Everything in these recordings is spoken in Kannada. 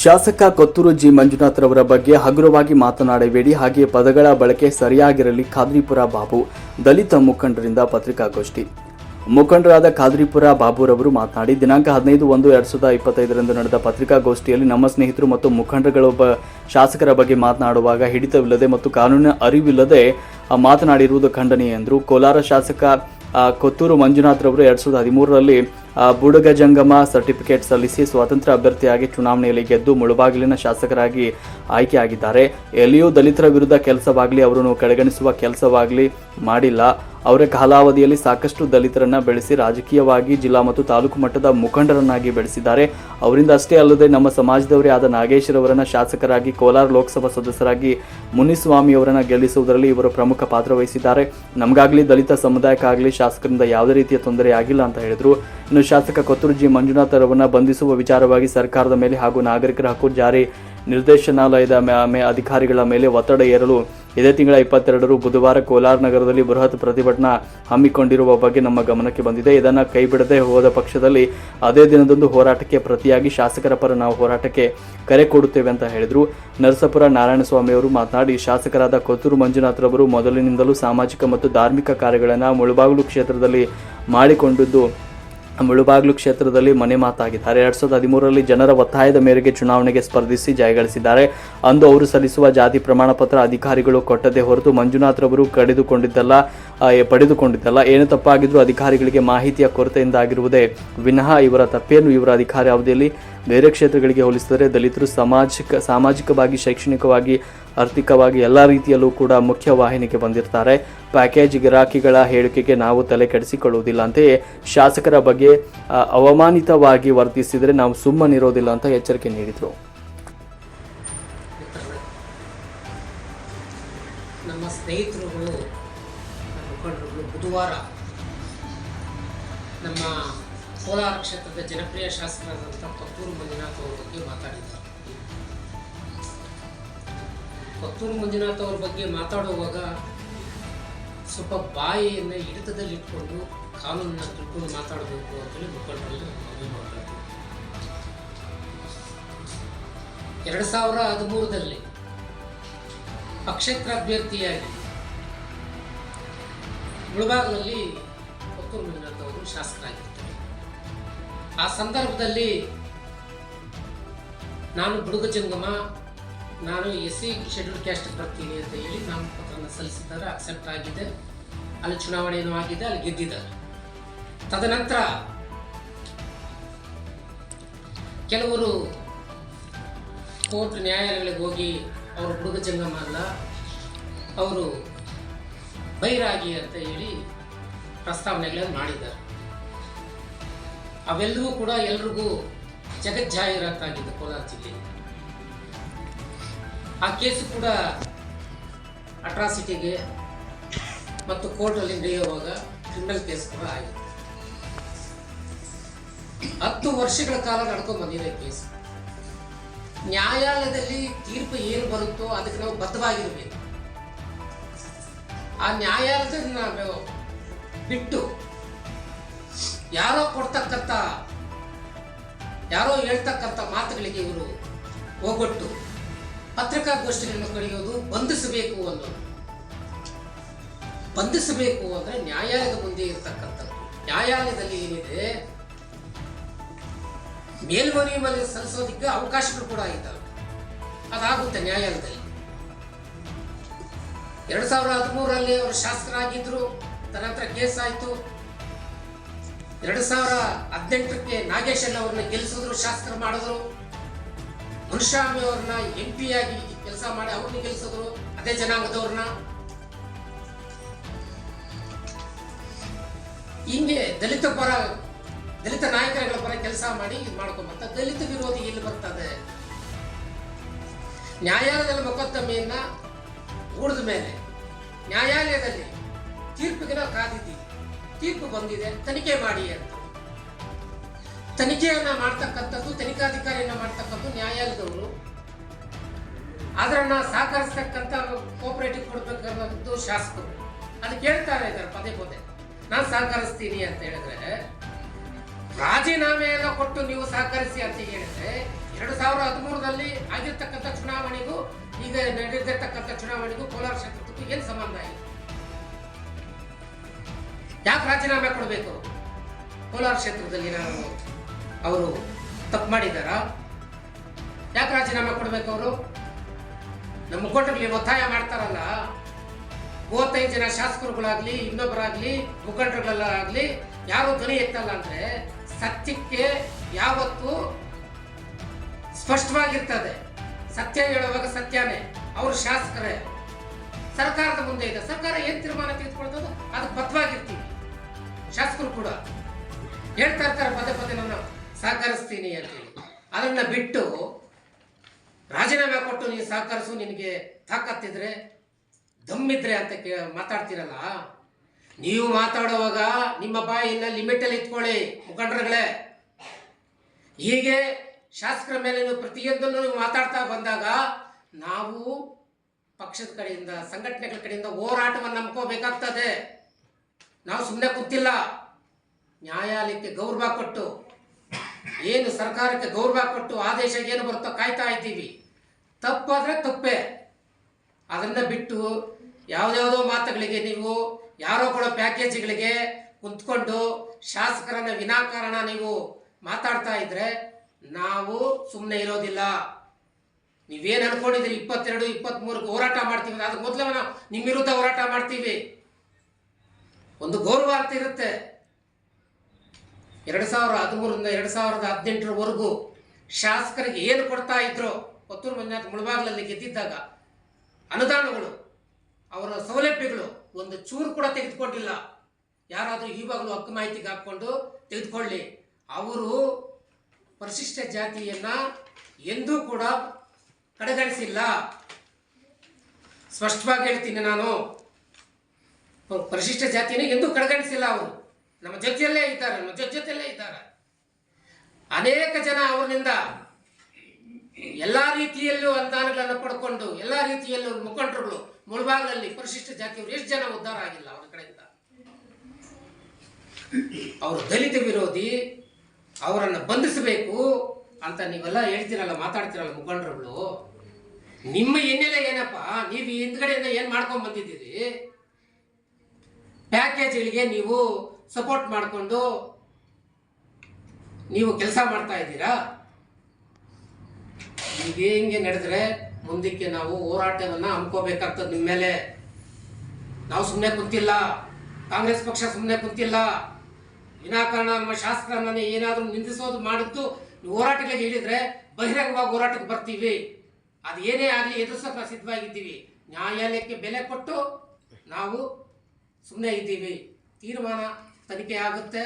ಶಾಸಕ ಕೊತ್ತೂರು ಜಿ. ಮಂಜುನಾಥ್ರವರ ಬಗ್ಗೆ ಹಗುರವಾಗಿ ಮಾತನಾಡಬೇಡಿ. ಹಾಗೆ ಪದಗಳ ಬಳಕೆ ಸರಿಯಾಗಿರಲಿ. ಖಾದ್ರಿಪುರ ಬಾಬು, ದಲಿತ ಮುಖಂಡರಿಂದ ಪತ್ರಿಕಾಗೋಷ್ಠಿ. ಮುಖಂಡರಾದ ಖಾದ್ರಿಪುರ ಬಾಬುರವರು ಮಾತನಾಡಿ, ದಿನಾಂಕ ಹದಿನೈದು ಒಂದು ಎರಡು ಸಾವಿರದ ಇಪ್ಪತ್ತೈದರಂದು ನಡೆದ ಪತ್ರಿಕಾಗೋಷ್ಠಿಯಲ್ಲಿ ನಮ್ಮ ಸ್ನೇಹಿತರು ಮತ್ತು ಮುಖಂಡಗಳೊಬ್ಬ ಶಾಸಕರ ಬಗ್ಗೆ ಮಾತನಾಡುವಾಗ ಹಿಡಿತವಿಲ್ಲದೆ ಮತ್ತು ಕಾನೂನಿನ ಅರಿವಿಲ್ಲದೆ ಮಾತನಾಡಿರುವುದು ಖಂಡನೀಯ ಎಂದರು. ಕೋಲಾರ ಶಾಸಕ ಕೊತ್ತೂರು ಮಂಜುನಾಥ್ರವರು ಎರಡ್ ಸಾವಿರದ ಹದಿಮೂರರಲ್ಲಿ ಬುಡಗ ಜಂಗಮ ಸರ್ಟಿಫಿಕೇಟ್ ಸಲ್ಲಿಸಿ ಸ್ವತಂತ್ರ ಅಭ್ಯರ್ಥಿಯಾಗಿ ಚುನಾವಣೆಯಲ್ಲಿ ಗೆದ್ದು ಮುಳುಬಾಗಿಲಿನ ಶಾಸಕರಾಗಿ ಆಯ್ಕೆಯಾಗಿದ್ದಾರೆ. ಎಲ್ಲಿಯೂ ದಲಿತರ ವಿರುದ್ಧ ಕೆಲಸವಾಗಲಿ, ಅವರನ್ನು ಕಡೆಗಣಿಸುವ ಕೆಲಸವಾಗಲಿ ಮಾಡಿಲ್ಲ. ಅವರ ಕಾಲಾವಧಿಯಲ್ಲಿ ಸಾಕಷ್ಟು ದಲಿತರನ್ನ ಬೆಳೆಸಿ ರಾಜಕೀಯವಾಗಿ ಜಿಲ್ಲಾ ಮತ್ತು ತಾಲೂಕು ಮಟ್ಟದ ಮುಖಂಡರನ್ನಾಗಿ ಬೆಳೆಸಿದ್ದಾರೆ. ಅವರಿಂದ ಅಷ್ಟೇ ಅಲ್ಲದೆ ನಮ್ಮ ಸಮಾಜದವರೇ ಆದ ನಾಗೇಶ್ವರವರನ್ನ ಶಾಸಕರಾಗಿ, ಕೋಲಾರ ಲೋಕಸಭಾ ಸದಸ್ಯರಾಗಿ ಮುನಿಸ್ವಾಮಿ ಅವರನ್ನ ಗೆಲ್ಲಿಸುವುದರಲ್ಲಿ ಇವರು ಪ್ರಮುಖ ಪಾತ್ರ ವಹಿಸಿದ್ದಾರೆ. ನಮಗಾಗಲಿ ದಲಿತ ಸಮುದಾಯಕ್ಕಾಗಲಿ ಶಾಸಕರಿಂದ ಯಾವುದೇ ರೀತಿಯ ತೊಂದರೆ ಆಗಿಲ್ಲ ಅಂತ ಹೇಳಿದರು. ಇನ್ನು ಶಾಸಕ ಕೊತ್ತೂರುಜಿ ಮಂಜುನಾಥ್ ಅವರನ್ನ ಬಂಧಿಸುವ ವಿಚಾರವಾಗಿ ಸರ್ಕಾರದ ಮೇಲೆ ಹಾಗೂ ನಾಗರಿಕರ ಹಕ್ಕು ಜಾರಿ ನಿರ್ದೇಶನಾಲಯದ ಅಧಿಕಾರಿಗಳ ಮೇಲೆ ಒತ್ತಡ ಏರಲು ಇದೇ ತಿಂಗಳ ಇಪ್ಪತ್ತೆರಡರು ಬುಧವಾರ ಕೋಲಾರ ನಗರದಲ್ಲಿ ಬೃಹತ್ ಪ್ರತಿಭಟನಾ ಹಮ್ಮಿಕೊಂಡಿರುವ ಬಗ್ಗೆ ನಮ್ಮ ಗಮನಕ್ಕೆ ಬಂದಿದೆ. ಇದನ್ನು ಕೈಬಿಡದೆ ಹೋದ ಪಕ್ಷದಲ್ಲಿ ಅದೇ ದಿನದಂದು ಹೋರಾಟಕ್ಕೆ ಪ್ರತಿಯಾಗಿ ಶಾಸಕರ ಪರ ನಾವು ಹೋರಾಟಕ್ಕೆ ಕರೆ ಕೊಡುತ್ತೇವೆ ಅಂತ ಹೇಳಿದರು. ನರಸಪುರ ನಾರಾಯಣಸ್ವಾಮಿ ಅವರು ಮಾತನಾಡಿ, ಶಾಸಕರಾದ ಕೊತ್ತೂರು ಮಂಜುನಾಥ್ರವರು ಮೊದಲಿನಿಂದಲೂ ಸಾಮಾಜಿಕ ಮತ್ತು ಧಾರ್ಮಿಕ ಕಾರ್ಯಗಳನ್ನು ಮುಳುಬಾಗಿಲು ಕ್ಷೇತ್ರದಲ್ಲಿ ಮಾಡಿಕೊಂಡಿದ್ದು ಮುಳುಬಾಗ್ಲು ಕ್ಷೇತ್ರದಲ್ಲಿ ಮನೆ ಮಾತಾಗಿದ್ದಾರೆ. ಎರಡ್ ಸಾವಿರದ ಹದಿಮೂರರಲ್ಲಿ ಜನರ ಒತ್ತಾಯದ ಮೇರೆಗೆ ಚುನಾವಣೆಗೆ ಸ್ಪರ್ಧಿಸಿ ಜಯಗಳಿಸಿದ್ದಾರೆ ಅಂದು ಅವರು ಸಲ್ಲಿಸುವ ಜಾತಿ ಪ್ರಮಾಣ ಪತ್ರ ಅಧಿಕಾರಿಗಳು ಕೊಟ್ಟದೇ ಹೊರತು ಮಂಜುನಾಥ್ರವರು ಕಡಿದುಕೊಂಡಿದ್ದಲ್ಲ ಪಡೆದುಕೊಂಡಿದ್ದಲ್ಲ. ಏನು ತಪ್ಪಾಗಿದ್ರೂ ಅಧಿಕಾರಿಗಳಿಗೆ ಮಾಹಿತಿಯ ಕೊರತೆಯಿಂದಾಗಿರುವುದೇ ವಿನಃ ಇವರ ತಪ್ಪೇನು? ಇವರ ಅಧಿಕಾರಿ ಅವಧಿಯಲ್ಲಿ ಬೇರೆ ಕ್ಷೇತ್ರಗಳಿಗೆ ಹೋಲಿಸಿದರೆ ದಲಿತರು ಸಾಮಾಜಿಕ, ಸಾಮಾಜಿಕವಾಗಿ, ಶೈಕ್ಷಣಿಕವಾಗಿ, ಆರ್ಥಿಕವಾಗಿ ಎಲ್ಲ ರೀತಿಯಲ್ಲೂ ಕೂಡ ಮುಖ್ಯ ವಾಹಿನಿಗೆ ಬಂದಿರ್ತಾರೆ. ಪ್ಯಾಕೇಜ್ ಗಿರಾಕಿಗಳ ಹೇಳಿಕೆಗೆ ನಾವು ತಲೆ ಕೆಡಿಸಿಕೊಳ್ಳುವುದಿಲ್ಲ. ಅಂತೆಯೇ ಶಾಸಕರ ಬಗ್ಗೆ ಅವಮಾನಿತವಾಗಿ ವರ್ತಿಸಿದರೆ ನಾವು ಸುಮ್ಮನಿರೋದಿಲ್ಲ ಅಂತ ಎಚ್ಚರಿಕೆ ನೀಡಿದರು. ನಮ್ಮ ಸ್ನೇಹಿತರುಗಳು ಬುಧವಾರ ನಮ್ಮ ಕೋಲಾರ ಕ್ಷೇತ್ರದ ಜನಪ್ರಿಯ ಶಾಸಕರಾದಂಥ ಕೊತ್ತೂರು ಮಂಜುನಾಥ್ ಅವರ ಬಗ್ಗೆ ಮಾತಾಡಿದ್ದಾರೆ ಕೊತ್ತೂರು ಮಂಜುನಾಥ್ ಅವ್ರ ಬಗ್ಗೆ ಮಾತಾಡುವಾಗ ಸ್ವಲ್ಪ ಬಾಯಿಯನ್ನು ಹಿಡಿತದಲ್ಲಿ ಇಟ್ಕೊಂಡು ಕಾನೂನನ್ನ ತಿಳ್ಕೊಂಡು ಮಾತಾಡಬೇಕು ಅಂತೇಳಿ ಮುಖಂಡರಲ್ಲಿ ಮನವಿ ಮಾಡ್ತಾರೆ ಎರಡು ಸಾವಿರ ಹದಿಮೂರರಲ್ಲಿ ಪಕ್ಷೇತರ ಅಭ್ಯರ್ಥಿಯಾಗಿ ಮುಳಬಾಗಿಲಲ್ಲಿ ಕೊತ್ತೂರು ಮಂಜುನಾಥ್ ಅವರು ಶಾಸಕರಾಗಿರ್ತಾರೆ ಆ ಸಂದರ್ಭದಲ್ಲಿ ನಾನು ಬುಡುಗ ಜಂಗಮ, ನಾನು ಎಸ್ ಸಿ ಶೆಡ್ಯೂಲ್ ಕ್ಯಾಸ್ಟ್ ಬರ್ತೀನಿ ಅಂತ ಹೇಳಿ ನಾಮಪತ್ರವನ್ನು ಸಲ್ಲಿಸಿದ್ದಾರೆ ಅಕ್ಸೆಪ್ಟ್ ಆಗಿದೆ. ಅಲ್ಲಿ ಚುನಾವಣೆಯೂ ಆಗಿದೆ, ಅಲ್ಲಿ ಗೆದ್ದಿದ್ದಾರೆ. ತದನಂತರ ಕೆಲವರು ಕೋರ್ಟ್ ನ್ಯಾಯಾಲಯಗಳಿಗೆ ಹೋಗಿ ಅವರು ಹುಡುಗ ಜಂಗಮ ಅಲ್ಲ, ಅವರು ಬೈರಾಗಿ ಅಂತ ಹೇಳಿ ಪ್ರಸ್ತಾವನೆಗಳನ್ನು ಮಾಡಿದ್ದಾರೆ. ಅವೆಲ್ಲವೂ ಕೂಡ ಎಲ್ರಿಗೂ ಜಗಜ್ಜಾಹೀರಾತಾಗಿದೆ ಕೋಲಾರ ಜಿಲ್ಲೆ ಆ ಕೇಸು ಕೂಡ ಅಟ್ರಾಸಿಟಿಗೆ ಮತ್ತು ಕೋರ್ಟಲ್ಲಿ ನಡೆಯುವಾಗ ಕ್ರಿಮಿನಲ್ ಕೇಸ್ ಕೂಡ ಆಗಿದೆ. ಹತ್ತು ವರ್ಷಗಳ ಕಾಲ ನಡ್ಕೊಂಡು ಬಂದಿದೆ ಕೇಸ್. ನ್ಯಾಯಾಲಯದಲ್ಲಿ ತೀರ್ಪು ಏನು ಬರುತ್ತೋ ಅದಕ್ಕೆ ನಾವು ಬದ್ಧವಾಗಿರ್ಬೇಕು. ಆ ನ್ಯಾಯಾಲಯದ ನಾವು ಬಿಟ್ಟು ಯಾರೋ ಕೊಡ್ತಕ್ಕಂಥ, ಯಾರೋ ಹೇಳ್ತಕ್ಕಂಥ ಮಾತುಗಳಿಗೆ ಇವರು ಹೋಗೊಟ್ಟು ಪತ್ರಿಕಾಗೋಷ್ಠಿಗಳನ್ನು ಕಳೆಯೋದು ಬಂಧಿಸಬೇಕು ಅನ್ನೋದು. ಬಂಧಿಸಬೇಕು ಅಂದ್ರೆ ನ್ಯಾಯಾಲಯದ ಮುಂದೆ ಇರತಕ್ಕಂಥದ್ದು. ನ್ಯಾಯಾಲಯದಲ್ಲಿ ಏನಿದೆ? ಮೇಲ್ಮನವಿ ಮೇಲೆ ಸಲ್ಲಿಸೋದಕ್ಕೆ ಅವಕಾಶಗಳು ಕೂಡ ಇದ್ದಾವೆ. ಅದಾಗುತ್ತೆ ನ್ಯಾಯಾಲಯದಲ್ಲಿ. ಎರಡ್ ಸಾವಿರದ ಹದಿಮೂರರಲ್ಲಿ ಅವರು ಶಾಸಕರಾಗಿದ್ರು ಹತ್ರ ಕೇಸ್ ಆಯಿತು. ಎರಡು ಸಾವಿರ ಹದಿನೆಂಟಕ್ಕೆ ನಾಗೇಶನ್ ಅವ್ರನ್ನ ಗೆಲ್ಸಿದ್ರು ಶಾಸಕರು ಮಾಡಿದ್ರು. ಮುನ್ಸ್ವಾಮಿ ಅವ್ರನ್ನ ಎಂ ಪಿ ಆಗಿ ಕೆಲಸ ಮಾಡಿ ಅವ್ರನ್ನ ಗೆಲ್ಲಿಸಿದ್ರು, ಅದೇ ಜನಾಂಗದವ್ರನ್ನ. ಹಿಂಗೆ ದಲಿತ ಪರ, ದಲಿತ ನಾಯಕರುಗಳ ಪರ ಕೆಲಸ ಮಾಡಿ ಇದು ಮಾಡ್ಕೊಂಬರ್ತ ದಲಿತ ವಿರೋಧಿ ಎಲ್ಲಿ ಬರ್ತದೆ? ನ್ಯಾಯಾಲಯದಲ್ಲಿ ಮೊಕದ್ದಮೆಯನ್ನ ಹೂಡಿದ ಮೇಲೆ, ನ್ಯಾಯಾಲಯದಲ್ಲಿ ತೀರ್ಪಿಗೆ ನಾವು ಕಾದಿದ್ದೀವಿ. ತೀರ್ಪು ಬಂದಿದೆ, ತನಿಖೆ ಮಾಡಿ ಅಂತ. ತನಿಖೆಯನ್ನ ಮಾಡ್ತಕ್ಕಂಥದ್ದು, ತನಿಖಾಧಿಕಾರಿಯನ್ನ ಮಾಡ್ತಕ್ಕಂಥದ್ದು ನ್ಯಾಯಾಲಯದವರು. ಅದರನ್ನ ಸಹಕರಿಸ್ತಕ್ಕಂಥ ಕೋಪರೇಟಿವ್ ಕೊಡ್ಬೇಕನ್ನೋದು ಶಾಸಕರು. ಅದು ಹೇಳ್ತಾರೆ ಇದ್ದಾರೆ ಪದೇ ಪದೇ. ನಾನು ಸಹಕರಿಸ್ತೀನಿ ಅಂತ ಹೇಳಿದ್ರೆ, ರಾಜೀನಾಮೆ ಎಲ್ಲ ಕೊಟ್ಟು ನೀವು ಸಹಕರಿಸಿ ಅಂತ ಹೇಳಿದ್ರೆ, ಎರಡು ಸಾವಿರ ಹದಿಮೂರರಲ್ಲಿ ಆಗಿರ್ತಕ್ಕಂಥ ಚುನಾವಣೆಗೂ, ಈಗ ನಡೆದಿರ್ತಕ್ಕಂಥ ಚುನಾವಣೆಗೂ ಕೋಲಾರ ಕ್ಷೇತ್ರಕ್ಕೂ ಏನು ಸಂಬಂಧ ಇದೆ ಯಾಕೆ ರಾಜೀನಾಮೆ ಕೊಡಬೇಕು? ಕೋಲಾರ ಕ್ಷೇತ್ರದಲ್ಲಿ ನಾನು ಅವರು ತಪ್ಪು ಮಾಡಿದ್ದಾರಾ? ಯಾಕೆ ರಾಜೀನಾಮೆ ಕೊಡಬೇಕು ಅವರು? ನಮ್ಮ ಮುಖಂಡರಲ್ಲಿ ಒತ್ತಾಯ ಮಾಡ್ತಾರಲ್ಲ. ಮೂವತ್ತೈದು ಜನ ಶಾಸಕರುಗಳಾಗ್ಲಿ, ಇನ್ನೊಬ್ಬರಾಗ್ಲಿ ಮುಖಂಡರುಗಳಾಗ್ಲಿ ಯಾರು ಧ್ವನಿ ಎತ್ತಲ್ಲ ಅಂದ್ರೆ ಸತ್ಯಕ್ಕೆ ಯಾವತ್ತು ಸ್ಪಷ್ಟವಾಗಿರ್ತದೆ. ಸತ್ಯ ಹೇಳುವಾಗ ಸತ್ಯನೇ, ಅವರು ಶಾಸಕರೇ. ಸರ್ಕಾರದ ಮುಂದೆ ಇದೆ. ಸರ್ಕಾರ ಏನ್ ತೀರ್ಮಾನ ತೆಗೆದುಕೊಳ್ತದೋ ಅದಕ್ಕೆ ಬದ್ಧವಾಗಿರ್ತೀವಿ. ಶಾಸಕರು ಕೂಡ ಹೇಳ್ತಾ ಇರ್ತಾರೆ ಪದೇ ಪದೇ ನಾನು ಸಹಕರಿಸ್ತೀನಿ ಅಂತೇಳಿ ಅದನ್ನ ಬಿಟ್ಟು ರಾಜೀನಾಮೆ ಕೊಟ್ಟು ನೀನು ಸಹಕರಿಸು, ನಿನಗೆ ತಾಕತ್ತಿದ್ರೆ, ದಮ್ಮಿದ್ರೆ ಅಂತ ಕೇ, ಮಾತಾಡ್ತೀರಲ್ಲ? ನೀವು ಮಾತಾಡುವಾಗ ನಿಮ್ಮ ಬಾಯಿನ ಲಿಮಿಟಲ್ಲಿ ಇಟ್ಕೊಳ್ಳಿ, ಮುಖಂಡರುಗಳೇ. ಹೀಗೆ ಶಾಸಕರ ಮೇಲೆ ನೀವು ಪ್ರತಿಯೊಂದನ್ನು ನೀವು ಮಾತಾಡ್ತಾ ಬಂದಾಗ ನಾವು ಪಕ್ಷದ ಕಡೆಯಿಂದ, ಸಂಘಟನೆಗಳ ಕಡೆಯಿಂದ ಹೋರಾಟವನ್ನು ನಂಬ್ಕೋಬೇಕಾಗ್ತದೆ. ನಾವು ಸುಮ್ಮನೆ ಕೂತಿಲ್ಲ. ನ್ಯಾಯಾಲಯಕ್ಕೆ ಗೌರವ ಕೊಟ್ಟು, ಏನು ಸರ್ಕಾರಕ್ಕೆ ಗೌರವ ಕೊಟ್ಟು ಆದೇಶ ಏನು ಬರುತ್ತೋ ಕಾಯ್ತಾ ಇದ್ದೀವಿ. ತಪ್ಪಾದರೆ ತಪ್ಪೇ. ಅದನ್ನ ಬಿಟ್ಟು ಯಾವುದ್ಯಾವುದೋ ಮಾತುಗಳಿಗೆ ನೀವು, ಯಾರೋ ಕೊಡೋ ಪ್ಯಾಕೇಜ್ಗಳಿಗೆ ಕುಂತ್ಕೊಂಡು ಶಾಸಕರನ್ನ ವಿನಾಕಾರಣ ನೀವು ಮಾತಾಡ್ತಾ ಇದ್ರೆ ನಾವು ಸುಮ್ಮನೆ ಇರೋದಿಲ್ಲ. ನೀವೇನು ಅನ್ಕೊಂಡಿದ್ರಿ ಇಪ್ಪತ್ತೆರಡು ಇಪ್ಪತ್ತ್ಮೂರಕ್ಕೆ ಹೋರಾಟ ಮಾಡ್ತೀವಿ ಅದಕ್ಕೆ ಮೊದಲೇ ನಾವು ನಿಮ್ಮ ವಿರುದ್ಧ ಹೋರಾಟ ಮಾಡ್ತೀವಿ. ಒಂದು ಗೌರವಾರ್ಥ ಇರುತ್ತೆ. ಎರಡು ಸಾವಿರ ಹದಿಮೂರರಿಂದ ಎರಡು ಸಾವಿರದ ಹದಿನೆಂಟರವರೆಗೂ ಶಾಸಕರಿಗೆ ಏನು ಕೊಡ್ತಾ ಇದ್ರು ಕೊತ್ತೂರು ಮಂಜುನಾಥ್ ಮುಳಬಾಗ್ಲಲ್ಲಿ ಗೆದ್ದಿದ್ದಾಗ ಅನುದಾನಗಳು, ಅವರ ಸೌಲಭ್ಯಗಳು ಒಂದು ಚೂರು ಕೂಡ ತೆಗೆದುಕೊಂಡಿಲ್ಲ. ಯಾರಾದರೂ ಇವಾಗಲೂ ಹಕ್ಕು ಮಾಹಿತಿಗೆ ಹಾಕ್ಕೊಂಡು ತೆಗೆದುಕೊಳ್ಳಿ. ಅವರು ಪರಿಶಿಷ್ಟ ಜಾತಿಯನ್ನ ಎಂದೂ ಕೂಡ ಕಡೆಗಣಿಸಿಲ್ಲ. ಸ್ಪಷ್ಟವಾಗಿ ಹೇಳ್ತೀನಿ ನಾನು. ಪರಿಶಿಷ್ಟ ಜಾತಿಯನ್ನು ಎಂದೂ ಕಡೆಗಣಿಸಿಲ್ಲ ಅವರು. ನಮ್ಮ ಜೊತೆಯಲ್ಲೇ ಇದ್ದಾರೆ, ನಮ್ಮ ಜೊತೆ ಜೊತೆಯಲ್ಲೇ ಇದ್ದಾರೆ. ಅನೇಕ ಜನ ಅವರಿಂದ ಎಲ್ಲ ರೀತಿಯಲ್ಲೂ ಅನುದಾನಗಳನ್ನು ಪಡ್ಕೊಂಡು, ಎಲ್ಲ ರೀತಿಯಲ್ಲೂ ಮುಖಂಡರುಗಳು ಮುಳುಭಾಗದಲ್ಲಿ ಪರಿಶಿಷ್ಟ ಜಾತಿಯವರು ಎಷ್ಟು ಜನ ಉದ್ಧಾರ ಆಗಿಲ್ಲ ಅವರ ಕಡೆಯಿಂದ. ಅವರು ದಲಿತ ವಿರೋಧಿ, ಅವರನ್ನು ಬಂಧಿಸಬೇಕು ಅಂತ ನೀವೆಲ್ಲ ಹೇಳ್ತಿರಲ್ಲ, ಮಾತಾಡ್ತೀರಲ್ಲ ಮುಖಂಡರುಗಳು. ನಿಮ್ಮ ಹಿನ್ನೆಲೆ ಏನಪ್ಪ? ನೀವು ಹಿಂದ್ಗಡೆಯಿಂದ ಏನು ಮಾಡ್ಕೊಂಡು ಬಂದಿದ್ದೀರಿ? ಪ್ಯಾಕೇಜ್ಗಳಿಗೆ ನೀವು ಸಪೋರ್ಟ್ ಮಾಡಿಕೊಂಡು ನೀವು ಕೆಲಸ ಮಾಡ್ತಾ ಇದ್ದೀರಾ? ಈಗ ಹಿಂಗೆ ನಡೆದ್ರೆ ಮುಂದಕ್ಕೆ ನಾವು ಹೋರಾಟವನ್ನು ಹಮ್ಕೋಬೇಕಾಗ್ತದೆ ನಿಮ್ಮ ಮೇಲೆ. ನಾವು ಸುಮ್ಮನೆ ಕುಂತಿಲ್ಲ. ಕಾಂಗ್ರೆಸ್ ಪಕ್ಷ ಸುಮ್ಮನೆ ಕುಂತಿಲ್ಲ. ವಿನಾಕಾರಣ ನಮ್ಮ ಶಾಸಕರನ್ನ ಏನಾದರೂ ನಿಂದಿಸೋದು ಮಾಡಿದ್ದು ಹೋರಾಟಗಳಿಗೆ ಹೇಳಿದ್ರೆ ಬಹಿರಂಗವಾಗಿ ಹೋರಾಟಕ್ಕೆ ಬರ್ತೀವಿ. ಅದು ಏನೇ ಆಗಲಿ ಎದುರಿಸೋಕೆ ಸಿದ್ಧವಾಗಿದ್ದೀವಿ. ನ್ಯಾಯಾಲಯಕ್ಕೆ ಬೆಲೆ ಕೊಟ್ಟು ನಾವು ಸುಮ್ಮನೆ ಇದ್ದೀವಿ. ತೀರ್ಮಾನ ತನಿಖೆ ಆಗುತ್ತೆ.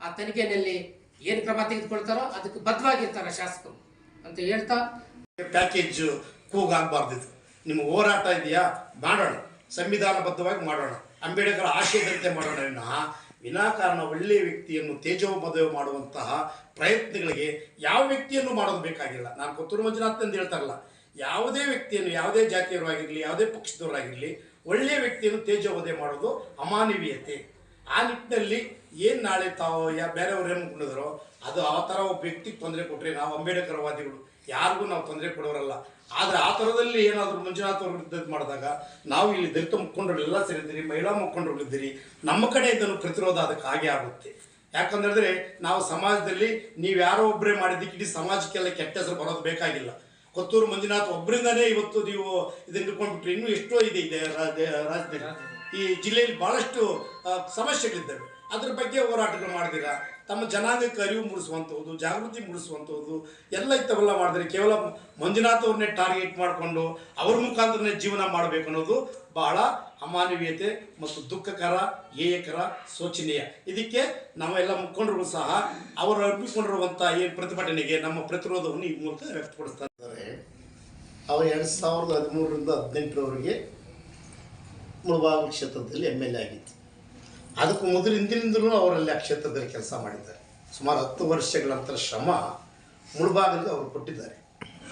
ಆ ತನಿಖೆಯಲ್ಲಿ ಏನು ಕ್ರಮ ತೆಗೆದುಕೊಳ್ತಾರೋ ಅದಕ್ಕೆ ಬದ್ಧವಾಗಿರ್ತಾರೆ ಶಾಸಕರು ಅಂತ ಹೇಳ್ತಾ. ಪ್ಯಾಕೇಜ್ ಕೂಗಾಗಬಾರ್ದಿತ್ತು ನಿಮ್ಮ ಹೋರಾಟ ಇದೆಯಾ? ಮಾಡೋಣ. ಸಂವಿಧಾನಬದ್ಧವಾಗಿ ಮಾಡೋಣ. ಅಂಬೇಡ್ಕರ್ ಆಶಯದಂತೆ ಮಾಡೋಣ. ವಿನಃ ವಿನಾಕಾರಣ ಒಳ್ಳೆಯ ವ್ಯಕ್ತಿಯನ್ನು ತೇಜೋ ಮದುವೆ ಮಾಡುವಂತಹ ಪ್ರಯತ್ನಗಳಿಗೆ ಯಾವ ವ್ಯಕ್ತಿಯನ್ನು ಮಾಡೋದು ಬೇಕಾಗಿಲ್ಲ. ನಾನು ಕೊತ್ತೂರು ಮಂಜುನಾಥ್ ಅಂತ ಹೇಳ್ತಾರಲ್ಲ, ಯಾವುದೇ ವ್ಯಕ್ತಿಯನ್ನು, ಯಾವುದೇ ಜಾತಿಯವರಾಗಿರಲಿ, ಯಾವುದೇ ಪಕ್ಷದವರಾಗಿರಲಿ ಒಳ್ಳೆಯ ವ್ಯಕ್ತಿಯನ್ನು ತೇಜೋವಧೆ ಮಾಡೋದು ಅಮಾನವೀಯತೆ. ಆ ನಿಟ್ಟಿನಲ್ಲಿ ಏನು ನಾಳೆ ತಾವು ಯಾ ಬೇರೆಯವ್ರು ಏನು ಅನ್ಕೊಂಡಿದಾರೋ ಅದು ಆ ಥರ ಒಬ್ಬ ವ್ಯಕ್ತಿಗೆ ತೊಂದರೆ ಕೊಟ್ಟರೆ ನಾವು ಅಂಬೇಡ್ಕರ್ವಾದಿಗಳು ಯಾರಿಗೂ ನಾವು ತೊಂದರೆ ಕೊಡೋರಲ್ಲ. ಆದರೆ ಆ ಥರದಲ್ಲಿ ಏನಾದರೂ ಮಂಜುನಾಥ್ ಅವ್ರ ವಿರುದ್ಧ ಮಾಡಿದಾಗ, ನಾವು ಇಲ್ಲಿ ದಲಿತ ಮುಖಂಡರೆಲ್ಲ ಸೇರಿದ್ದೀರಿ, ಮಹಿಳಾ ಮುಖಂಡರುಗಳಿದ್ದೀರಿ ನಮ್ಮ ಕಡೆ ಇದನ್ನು ಪ್ರತಿರೋಧ ಅದಕ್ಕೆ ಹಾಗೆ ಆಗುತ್ತೆ. ಯಾಕಂದ್ರೆ, ನಾವು ಸಮಾಜದಲ್ಲಿ ನೀವು ಯಾರೋ ಒಬ್ಬರೇ ಮಾಡಿದ್ದಕ್ಕೆ ಇಡೀ ಸಮಾಜಕ್ಕೆಲ್ಲ ಕೆಟ್ಟ ಹೆಸರು ಬರೋದು ಬೇಕಾಗಿಲ್ಲ. ಕೊತ್ತೂರು ಮಂಜುನಾಥ್ ಒಬ್ಬರಿಂದನೇ ಇವತ್ತು ನೀವು ಇದನ್ನು ಇಟ್ಕೊಂಡ್ಬಿಟ್ರಿ. ಇನ್ನೂ ಎಷ್ಟೋ ಇದೆ ಇದೆ ರಾಜಧಾನಿ ಈ ಜಿಲ್ಲೆಯಲ್ಲಿ ಬಹಳಷ್ಟು ಆ, ಸಮಸ್ಯೆಗಳಿದ್ದಾವೆ. ಅದ್ರ ಬಗ್ಗೆ ಹೋರಾಟಗಳು ಮಾಡಿದಿರ ತಮ್ಮ ಜನಾಂಗಕ್ಕೆ ಅರಿವು ಮೂಡಿಸುವಂಥದ್ದು ಜಾಗೃತಿ ಮೂಡಿಸುವಂಥದ್ದು ಎಲ್ಲ ಇತ್ತವೆಲ್ಲ ಮಾಡಿದ್ರೆ ಕೇವಲ ಮಂಜುನಾಥ್ ಅವ್ರನ್ನೇ ಟಾರ್ಗೆಟ್ ಮಾಡಿಕೊಂಡು ಅವ್ರ ಮುಖಾಂತರನೇ ಜೀವನ ಮಾಡಬೇಕು ಅನ್ನೋದು ಬಹಳ ಅಮಾನವೀಯತೆ ಮತ್ತು ದುಃಖಕರ ಏಯಕರ ಶೋಚನೀಯ ಇದಕ್ಕೆ ನಾವೆಲ್ಲ ಮುಖಂಡರು ಸಹ ಅವರು ಅರ್ಪಿಸಿಕೊಂಡಿರುವಂಥ ಏನು ಪ್ರತಿಭಟನೆಗೆ ನಮ್ಮ ಪ್ರತಿರೋಧವನ್ನು ಈ ಮೂಲಕ ವ್ಯಕ್ತಪಡಿಸ್ತಾ ಇದ್ದಾರೆ ಅವರು ಎರಡು ಸಾವಿರದ ಹದಿಮೂರರಿಂದ ಹದಿನೆಂಟರವರೆಗೆ ಮುಳಬಾಗಿಲು ಕ್ಷೇತ್ರದಲ್ಲಿ ಎಂ ಎಲ್ ಎ ಆಗಿತ್ತು. ಅದಕ್ಕೂ ಮೊದಲು ಹಿಂದಿನಿಂದಲೂ ಅವರಲ್ಲಿ ಆ ಕ್ಷೇತ್ರದಲ್ಲಿ ಕೆಲಸ ಮಾಡಿದ್ದಾರೆ. ಸುಮಾರು ಹತ್ತು ವರ್ಷಗಳ ನಂತರ ಶ್ರಮ ಮುಳಬಾಗಿಲಿಗೆ ಅವರು ಕೊಟ್ಟಿದ್ದಾರೆ.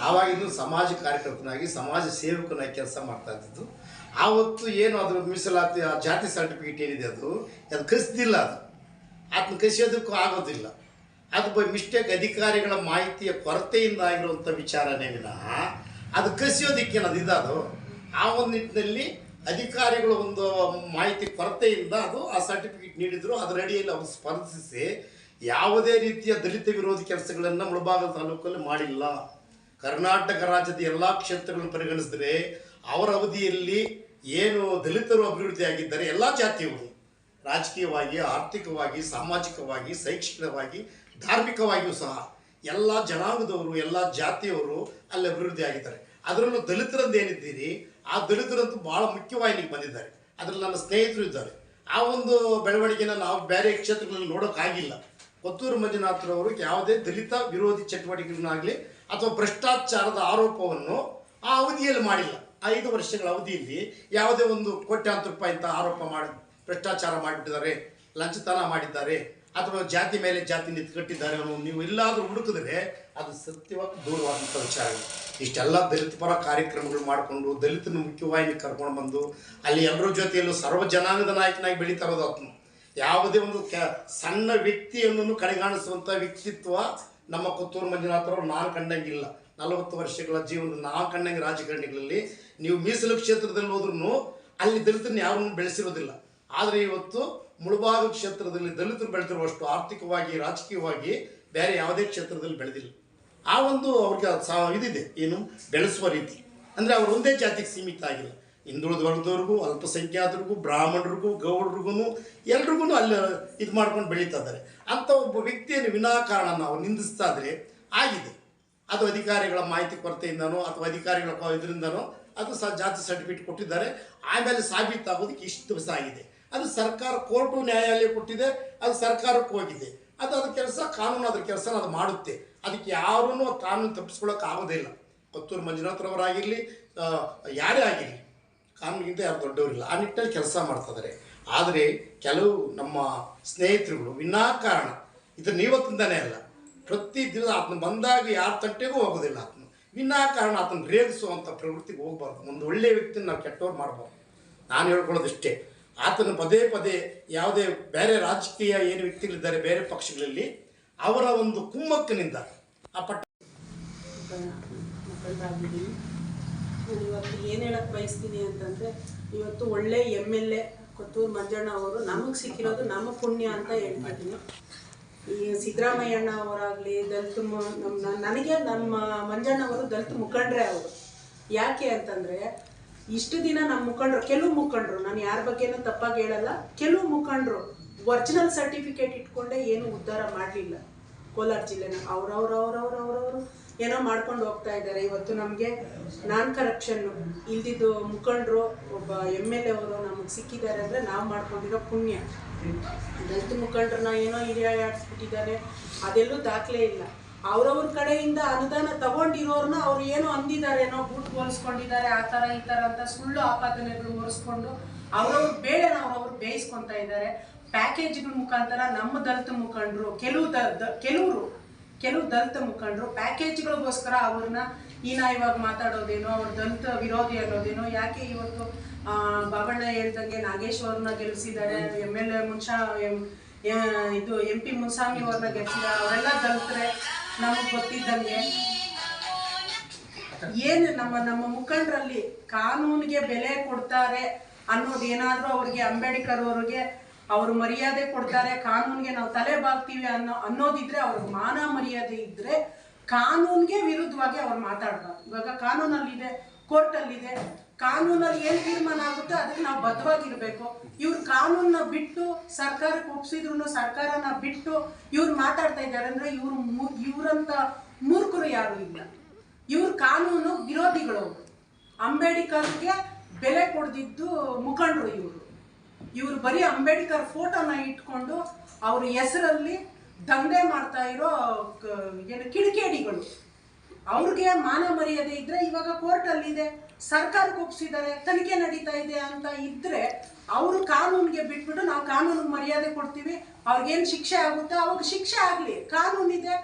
ಆವಾಗಿದ್ದು ಸಮಾಜ ಕಾರ್ಯಕರ್ತನಾಗಿ, ಸಮಾಜ ಸೇವಕನಾಗಿ ಕೆಲಸ ಮಾಡ್ತಾ ಇದ್ದಿದ್ದು. ಆವತ್ತು ಏನು ಅದ್ರ ಮೀಸಲಾತಿ, ಆ ಜಾತಿ ಸರ್ಟಿಫಿಕೇಟ್ ಏನಿದೆ ಅದು ಅದು ಕಸಿದಿಲ್ಲ ಅದು. ಅದನ್ನ ಕಸಿಯೋದಕ್ಕೂ ಆಗೋದಿಲ್ಲ. ಅದು ಬೈ ಮಿಸ್ಟೇಕ್ ಅಧಿಕಾರಿಗಳ ಮಾಹಿತಿಯ ಕೊರತೆಯಿಂದ ಆಗಿರುವಂಥ ವಿಚಾರನೇ ವಿನಃ ಅದು ಕಸಿಯೋದಿಕ್ಕೇನು ಅದು ಇದದು. ಆ ಒಂದು ನಿಟ್ಟಿನಲ್ಲಿ ಅಧಿಕಾರಿಗಳು ಒಂದು ಮಾಹಿತಿ ಕೊರತೆಯಿಂದ ಅದು ಆ ಸರ್ಟಿಫಿಕೇಟ್ ನೀಡಿದ್ರು. ಅದರ ಅಡಿಯಲ್ಲಿ ಅವರು ಸ್ಪರ್ಧಿಸಿ ಯಾವುದೇ ರೀತಿಯ ದಲಿತ ವಿರೋಧಿ ಕೆಲಸಗಳನ್ನು ಮುಳಬಾಗ ತಾಲೂಕಲ್ಲಿ ಮಾಡಿಲ್ಲ. ಕರ್ನಾಟಕ ರಾಜ್ಯದ ಎಲ್ಲ ಕ್ಷೇತ್ರಗಳನ್ನು ಪರಿಗಣಿಸಿದರೆ ಅವರ ಅವಧಿಯಲ್ಲಿ ಏನು ದಲಿತರು ಅಭಿವೃದ್ಧಿ ಆಗಿದ್ದಾರೆ ಎಲ್ಲ ಜಾತಿಯವರು, ರಾಜಕೀಯವಾಗಿ, ಆರ್ಥಿಕವಾಗಿ, ಸಾಮಾಜಿಕವಾಗಿ, ಶೈಕ್ಷಣಿಕವಾಗಿ, ಧಾರ್ಮಿಕವಾಗಿಯೂ ಸಹ ಎಲ್ಲ ಜನಾಂಗದವರು, ಎಲ್ಲ ಜಾತಿಯವರು ಅಲ್ಲಿ ಅಭಿವೃದ್ಧಿ ಆಗಿದ್ದಾರೆ ಅದರಲ್ಲೂ ದಲಿತರಂದು ಏನಿದ್ದೀರಿ, ಆ ದಲಿತರಂತೂ ಭಾಳ ಮುಖ್ಯವಾಹಿನಿಗೆ ಬಂದಿದ್ದಾರೆ. ಅದರಲ್ಲಿ ನನ್ನ ಸ್ನೇಹಿತರು ಇದ್ದಾರೆ. ಆ ಒಂದು ಬೆಳವಣಿಗೆನ ನಾವು ಬೇರೆ ಕ್ಷೇತ್ರಗಳಲ್ಲಿ ನೋಡೋಕ್ಕಾಗಿಲ್ಲ. ಕೊತ್ತೂರು ಮಂಜುನಾಥ್ರವರು ಯಾವುದೇ ದಲಿತ ವಿರೋಧಿ ಚಟುವಟಿಕೆಗಳನ್ನಾಗಲಿ ಅಥವಾ ಭ್ರಷ್ಟಾಚಾರದ ಆರೋಪವನ್ನು ಆ ಅವಧಿಯಲ್ಲಿ ಮಾಡಿಲ್ಲ. ಐದು ವರ್ಷಗಳ ಅವಧಿಯಲ್ಲಿ ಯಾವುದೇ ಒಂದು ಕೋಟ್ಯಾಂತರ ರೂಪಾಯಿ ಅಂತ ಆರೋಪ ಮಾಡಿ, ಭ್ರಷ್ಟಾಚಾರ ಮಾಡಿಬಿಟ್ಟಿದ್ದಾರೆ, ಲಂಚತನ ಮಾಡಿದ್ದಾರೆ, ಅಥವಾ ಜಾತಿ ಮೇಲೆ ಜಾತಿ ನಿಂತ್ಕಟ್ಟಿದ್ದಾರೆ ಅನ್ನೋ ನೀವು ಎಲ್ಲಾದರೂ ಹುಡುಕಿದ್ರೆ ಅದು ಸತ್ಯವಾಗಿ ದೂರವಾದಂಥ ವಿಚಾರ. ಇಷ್ಟೆಲ್ಲ ದಲಿತ ಪರ ಕಾರ್ಯಕ್ರಮಗಳು ಮಾಡಿಕೊಂಡು, ದಲಿತನ ಮುಖ್ಯವಾಹಿನಿ ಕರ್ಕೊಂಡು ಬಂದು, ಅಲ್ಲಿ ಎಲ್ಲರ ಜೊತೆಯಲ್ಲೂ ಸರ್ವ ಜನಾಂಗದ ನಾಯಕನಾಗಿ ಬೆಳೀತಾ ಇರೋದು ಯಾವುದೇ ಒಂದು ಕೆ, ಸಣ್ಣ ವ್ಯಕ್ತಿಯನ್ನು ಕಡೆಗಾಣಿಸುವಂಥ ವ್ಯಕ್ತಿತ್ವ ನಮ್ಮ ಕುತ್ತೂರು ಮಂಜುನಾಥರವ್ರು ನಾನು ಕಂಡಂಗಿಲ್ಲ ನಲವತ್ತು ವರ್ಷಗಳ ಜೀವನದ ನಾವು ಕಂಡಂಗೆ ರಾಜಕಾರಣಿಗಳಲ್ಲಿ, ನೀವು ಮೀಸಲು ಕ್ಷೇತ್ರದಲ್ಲಿ ಹೋದ್ರೂ ಅಲ್ಲಿ ದಲಿತನ ಯಾರನ್ನು ಬೆಳೆಸಿರೋದಿಲ್ಲ. ಆದರೆ ಇವತ್ತು ಮುಳುಬಾಗ ಕ್ಷೇತ್ರದಲ್ಲಿ ದಲಿತರು ಬೆಳೆದಿರುವಷ್ಟು ಆರ್ಥಿಕವಾಗಿ, ರಾಜಕೀಯವಾಗಿ ಬೇರೆ ಯಾವುದೇ ಕ್ಷೇತ್ರದಲ್ಲಿ ಬೆಳೆದಿಲ್ಲ. ಆ ಒಂದು ಅವ್ರಿಗೆ ಸಾ ಇದಿದೆ. ಏನು ಬೆಳೆಸುವ ರೀತಿ. ಅಂದರೆ ಅವರು ಒಂದೇ ಜಾತಿಗೆ ಸೀಮಿತ ಆಗಿಲ್ಲ. ಹಿಂದುಳಿದ ವರ್ಗದವ್ರಿಗೂ, ಅಲ್ಪಸಂಖ್ಯಾತರಿಗೂ, ಬ್ರಾಹ್ಮಣರಿಗೂ, ಗೌಡರಿಗೂ, ಎಲ್ರಿಗೂ ಅಲ್ಲಿ ಇದು ಮಾಡ್ಕೊಂಡು ಬೆಳೀತಾ ಇದ್ದಾರೆ. ಅಂಥ ಒಬ್ಬ ವ್ಯಕ್ತಿಯನ್ನು ವಿನಾಕಾರಣ ನಾವು ನಿಂದಿಸ್ತಾ ಇದ್ರೆ ಆಗಿದೆ. ಅದು ಅಧಿಕಾರಿಗಳ ಮಾಹಿತಿ ಕೊರತೆಯಿಂದನೋ ಅಥವಾ ಅಧಿಕಾರಿಗಳ ಇದರಿಂದನೋ ಅದು ಸಹ ಜಾತಿ ಸರ್ಟಿಫಿಕೇಟ್ ಕೊಟ್ಟಿದ್ದಾರೆ. ಆಮೇಲೆ ಸಾಬೀತಾಗೋದಕ್ಕೆ ಇಷ್ಟು ದಿವಸ ಆಗಿದೆ. ಅದು ಸರ್ಕಾರ ಕೋರ್ಟು ನ್ಯಾಯಾಲಯ ಕೊಟ್ಟಿದೆ. ಅದು ಸರ್ಕಾರಕ್ಕೆ ಹೋಗಿದೆ. ಅದು ಅದ್ರ ಕೆಲಸ ಕಾನೂನು ಅದ್ರ ಕೆಲಸ ಅದು ಮಾಡುತ್ತೆ. ಅದಕ್ಕೆ ಯಾರೂ ಕಾನೂನು ತಪ್ಪಿಸ್ಕೊಳ್ಳೋಕೆ ಆಗೋದಿಲ್ಲ ಕೊತ್ತೂರು ಮಂಜುನಾಥ್ರವರಾಗಿರಲಿ ಯಾರೇ ಆಗಿರಲಿ, ಕಾನೂನಿಗಿಂತ ಯಾರು ದೊಡ್ಡವರಿಲ್ಲ. ಆ ನಿಟ್ಟಿನಲ್ಲಿ ಕೆಲಸ ಮಾಡ್ತಿದ್ದಾರೆ ಆದರೆ ಕೆಲವು ನಮ್ಮ ಸ್ನೇಹಿತರುಗಳು, ವಿನಾಕಾರಣ ಇದು ನೀವತ್ತಿಂದನೇ ಅಲ್ಲ, ಪ್ರತಿ ದಿನ ಆತನ ಬಂದಾಗ ಯಾರ ತಂಟೆಗೂ ಹೋಗೋದಿಲ್ಲ ಆತನು ವಿನಾಕಾರಣ ಆತನ ರೇಗಿಸುವಂಥ ಪ್ರವೃತ್ತಿಗೆ ಹೋಗ್ಬಾರ್ದು. ಒಂದು ಒಳ್ಳೆಯ ವ್ಯಕ್ತಿನ ನಾವು ಕೆಟ್ಟವ್ರು ಮಾಡಬಾರ್ದು ನಾನು ಹೇಳ್ಕೊಳ್ಳೋದಿಷ್ಟೇ ಆತನ ಪದೇ ಪದೇ ಯಾವುದೇ ಬೇರೆ ರಾಜಕೀಯ ಏನು ವ್ಯಕ್ತಿಗಳಿದ್ದಾರೆ, ಬೇರೆ ಪಕ್ಷಗಳಲ್ಲಿ ಅವರ ಒಂದು ಕುಮ್ಮಕ್ಕನಿಂದ ಆ ಪಟ್ಟ ಇವತ್ತು ಏನು ಹೇಳಕ್ಕೆ ಬಯಸ್ತೀನಿ ಅಂತಂದರೆ, ಇವತ್ತು ಒಳ್ಳೆ M L A Kothur Manjanna ಅವರು ನಮಗೆ ಸಿಕ್ಕಿರೋದು ನಮ್ಮ ಪುಣ್ಯ ಅಂತ ಹೇಳ್ತಿದ್ದೀನಿ. ಈ ಸಿದ್ದರಾಮಯ್ಯಣ್ಣ ಅವರಾಗಲಿ, ದಲಿತ ನಮ್ಮ ನನಗೆ ನಮ್ಮ ಮಂಜಣ್ಣ ಅವರು ದಲಿತ ಮುಖಂಡರೇ ಅವರು. ಯಾಕೆ ಅಂತಂದರೆ ಇಷ್ಟು ದಿನ ನಮ್ಮ ಮುಖಂಡರು, ಕೆಲವು ಮುಖಂಡರು, ನಾನು ಯಾರ ಬಗ್ಗೆನೂ ತಪ್ಪಾಗಿ ಹೇಳಲ್ಲ, ಕೆಲವು ಮುಖಂಡರು ಒರಿಜಿನಲ್ ಸರ್ಟಿಫಿಕೇಟ್ ಇಟ್ಕೊಂಡೆ ಏನು ಉದ್ಧಾರ ಮಾಡಲಿಲ್ಲ. ಕೋಲಾರ ಜಿಲ್ಲೆನ. ಅವ್ರವ್ರು ಅವ್ರವ್ರು ಅವ್ರವರು ಏನೋ ಮಾಡ್ಕೊಂಡು ಹೋಗ್ತಾ ಇದ್ದಾರೆ. ಇವತ್ತು ನಮಗೆ ನಾನ್ ಕರಪ್ಷನ್ನು ಇಲ್ದಿದ್ದು ಮುಖಂಡರು, ಒಬ್ಬ ಎಂ ಎಲ್ ಎ ಅವರು ನಮಗೆ ಸಿಕ್ಕಿದ್ದಾರೆ ಅಂದರೆ ನಾವು ಮಾಡ್ಕೊಂಡಿರೋ ಪುಣ್ಯ. ದಲಿತ ಮುಖಂಡರನ್ನ ಏನೋ ಹಿರಿಯಾಡಿಸ್ಬಿಟ್ಟಿದ್ದಾರೆ ಅದೆಲ್ಲೂ ದಾಖಲೆ ಇಲ್ಲ. ಅವ್ರವ್ರ ಕಡೆಯಿಂದ ಅನುದಾನ ತಗೊಂಡಿರೋರ್ನ ಅವ್ರು ಏನೋ ಅಂದಿದಾರೇನೋ ಬೂಟ್ ಹೋಲಿಸ್ಕೊಂಡಿದ್ದಾರೆ, ಆ ಥರ ಈ ಥರ ಅಂತ ಸುಳ್ಳು ಆಪಾದನೆಗಳು ಹೊರಿಸ್ಕೊಂಡು ಅವ್ರವ್ರ ಬೇಳೆನ ಅವ್ರವ್ರು ಬೇಯಿಸ್ಕೊತಾ ಇದ್ದಾರೆ. ಪ್ಯಾಕೇಜ್ಗಳ ಮುಖಾಂತರ ನಮ್ಮ ದಲಿತ ಮುಖಂಡರು, ಕೆಲವು ದ ಕೆಲವರು, ಕೆಲವು ದಲಿತ ಮುಖಂಡರು ಪ್ಯಾಕೇಜ್ಗಳಿಗೋಸ್ಕರ ಅವ್ರನ್ನ ಈ ನಾ ಇವಾಗ ಮಾತಾಡೋದೇನೋ, ಅವ್ರ ದಲಿತ ವಿರೋಧಿ ಅನ್ನೋದೇನೋ, ಯಾಕೆ ಇವತ್ತು ಬಾಬಣ್ಣ ಹೇಳ್ದಂಗೆ ನಾಗೇಶ್ವರನ್ನ ಗೆಲ್ಲಿಸಿದ್ದಾರೆ ಎಂ ಎಲ್ ಎ ಮುನ್ಸಾ ಇದು ಎಂ ಪಿ ಮುನ್ಸಾಮಿ ಅವ್ರನ್ನ ಗೆಲ್ಲಿಸಿದ್ದಾರೆ ಅವರೆಲ್ಲ ದಲಿತರೆ. ನಮಗೆ ಗೊತ್ತಿದ್ದಂಗೆ. ಏನು ನಮ್ಮ ನಮ್ಮ ಮುಖಂಡರಲ್ಲಿ ಕಾನೂನಿಗೆ ಬೆಲೆ ಕೊಡ್ತಾರೆ ಅನ್ನೋದು ಏನಾದರೂ ಅವ್ರಿಗೆ, ಅಂಬೇಡ್ಕರ್ ಅವ್ರಿಗೆ ಅವರು ಮರ್ಯಾದೆ ಕೊಡ್ತಾರೆ, ಕಾನೂನಿಗೆ ನಾವು ತಲೆ ಬಾಗ್ತೀವಿ ಅನ್ನೋ, ಅನ್ನೋದಿದ್ರೆ ಅವ್ರ ಮಾನ ಮರ್ಯಾದೆ ಇದ್ರೆ ಕಾನೂನಿಗೆ ವಿರುದ್ಧವಾಗಿ ಅವ್ರು ಮಾತಾಡ್ಬಾರ್ದು. ಇವಾಗ ಕಾನೂನಲ್ಲಿದೆ, ಕೋರ್ಟಲ್ಲಿದೆ. ಕಾನೂನಲ್ಲಿ ಏನು ತೀರ್ಮಾನ ಆಗುತ್ತೆ ಅದಕ್ಕೆ ನಾವು ಬದ್ಧವಾಗಿರ್ಬೇಕು. ಇವ್ರು ಕಾನೂನನ್ನ ಬಿಟ್ಟು ಸರ್ಕಾರಕ್ಕೆ ಒಪ್ಸಿದ್ರು ಸರ್ಕಾರನ ಬಿಟ್ಟು ಇವ್ರು ಮಾತಾಡ್ತಾ ಇದ್ದಾರೆ ಅಂದ್ರೆ ಇವ್ರು ಇವರಂತ ಮೂರ್ಖರು ಯಾರು ಇಲ್ಲ. ಇವ್ರ ಕಾನೂನು ವಿರೋಧಿಗಳು. ಅಂಬೇಡ್ಕರ್ಗೆ ಬೆಲೆ ಕೊಡ್ದಿದ್ದು ಮುಖಂಡರು ಇವರು. ಇವರು ಬರೀ ಅಂಬೇಡ್ಕರ್ ಫೋಟೋನ ಇಟ್ಕೊಂಡು ಅವ್ರ ಹೆಸರಲ್ಲಿ ದಂಧೆ ಮಾಡ್ತಾ ಇರೋ ಏನು ಕಿಡಿಕೇಡಿಗಳು. ಅವ್ರಿಗೆ ಮಾನ ಮರ್ಯಾದೆ ಇದ್ರೆ ಇವಾಗ ಕೋರ್ಟಲ್ಲಿದೆ. ಸರ್ಕಾರಕ್ಕೆ ಒಪ್ಸಿದ್ದಾರೆ ತನಿಖೆ ನಡೀತಾ ಇದೆ ಅಂತ ಇದ್ರೆ ಅವರು ಕಾನೂನಿಗೆ ಬಿಟ್ಬಿಟ್ಟು ನಾವು ಕಾನೂನಿಗೆ ಮರ್ಯಾದೆ ಕೊಡ್ತೀವಿ ಅವ್ರಿಗೇನು ಶಿಕ್ಷೆ ಆಗುತ್ತೆ ಅವಾಗ ಶಿಕ್ಷೆ ಆಗಲಿ. ಕಾನೂನಿದೆ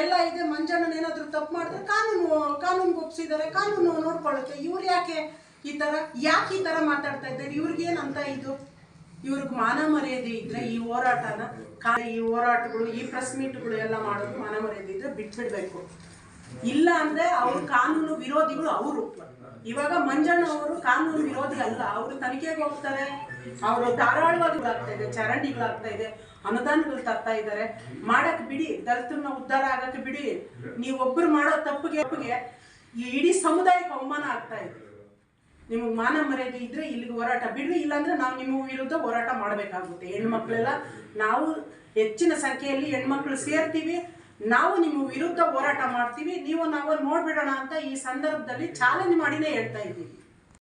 ಎಲ್ಲ ಇದೆ, ಮಂಜಣ್ಣನ ಏನಾದರೂ ತಪ್ಪು ಮಾಡಿದ್ರೆ ಕಾನೂನು, ಕಾನೂನಿಗೆ ಒಪ್ಸಿದ್ದಾರೆ, ಕಾನೂನು ನೋಡ್ಕೊಳ್ಳುತ್ತೆ ಇವ್ರು ಯಾಕೆ ಈ ಥರ, ಯಾಕೆ ಈ ಥರ ಮಾತಾಡ್ತಾ ಇದ್ದಾರೆ? ಇವ್ರಿಗೇನಂತ ಇದು? ಇವ್ರಿಗೆ ಮಾನ ಮರ್ಯಾದೆ ಇದ್ರೆ ಈ ಹೋರಾಟನ ಈ ಹೋರಾಟಗಳು, ಈ ಪ್ರೆಸ್ ಮೀಟ್ಗಳು ಎಲ್ಲ ಮಾಡೋದು ಮಾನ ಮರ್ಯಾದೆ ಇದ್ರೆ ಬಿಟ್ಬಿಡ್ಬೇಕು. ಇಲ್ಲ ಅಂದ್ರೆ ಅವ್ರ ಕಾನೂನು ವಿರೋಧಿಗಳು ಅವರು. ಇವಾಗ ಮಂಜಣ್ಣ ಅವರು ಕಾನೂನು ವಿರೋಧಿ ಅಲ್ಲ, ಅವರು ತನಿಖೆಗೆ ಹೋಗ್ತಾರೆ. ಅವರು ಧಾರಾಳವಾಗಿ ಇದೆ, ಚರಂಡಿಗಳಾಗ್ತಾ ಇದೆ, ಅನುದಾನಗಳು ತರ್ತಾ ಇದ್ದಾರೆ. ಮಾಡಕ್ ಬಿಡಿ, ದಲಿತರನ್ನ ಉದ್ಧಾರ ಆಗಕ್ಕೆ ಬಿಡಿ. ನೀವೊಬ್ರು ಮಾಡೋ ತಪ್ಪಿಗೆ ತಪ್ಪಿಗೆ ಈ ಇಡೀ ಸಮುದಾಯಕ್ಕೆ ಅವಮಾನ ಆಗ್ತಾ ಇದೆ. ನಿಮಗೆ ಮಾನ ಮರ್ಯಾದೆ ಇದ್ರೆ ಇಲ್ಲಿಗೆ ಹೋರಾಟ ಬಿಡಿ ಇಲ್ಲಾಂದ್ರೆ ನಾವು ನಿಮ್ಮ ವಿರುದ್ಧ ಹೋರಾಟ ಮಾಡಬೇಕಾಗುತ್ತೆ. ಹೆಣ್ಮಕ್ಳೆಲ್ಲ ನಾವು ಹೆಚ್ಚಿನ ಸಂಖ್ಯೆಯಲ್ಲಿ ಹೆಣ್ಮಕ್ಳು ಸೇರ್ತೀವಿ ನಾವು ನಿಮ್ಮ ವಿರುದ್ಧ ಹೋರಾಟ ಮಾಡ್ತೀವಿ, ನೀವು ನಾವು ನೋಡ್ಬಿಡೋಣ ಅಂತ ಈ ಸಂದರ್ಭದಲ್ಲಿ ಚಾಲೆಂಜ್ ಮಾಡಿನೇ ಹೇಳ್ತಾ ಇದ್ದೀವಿ.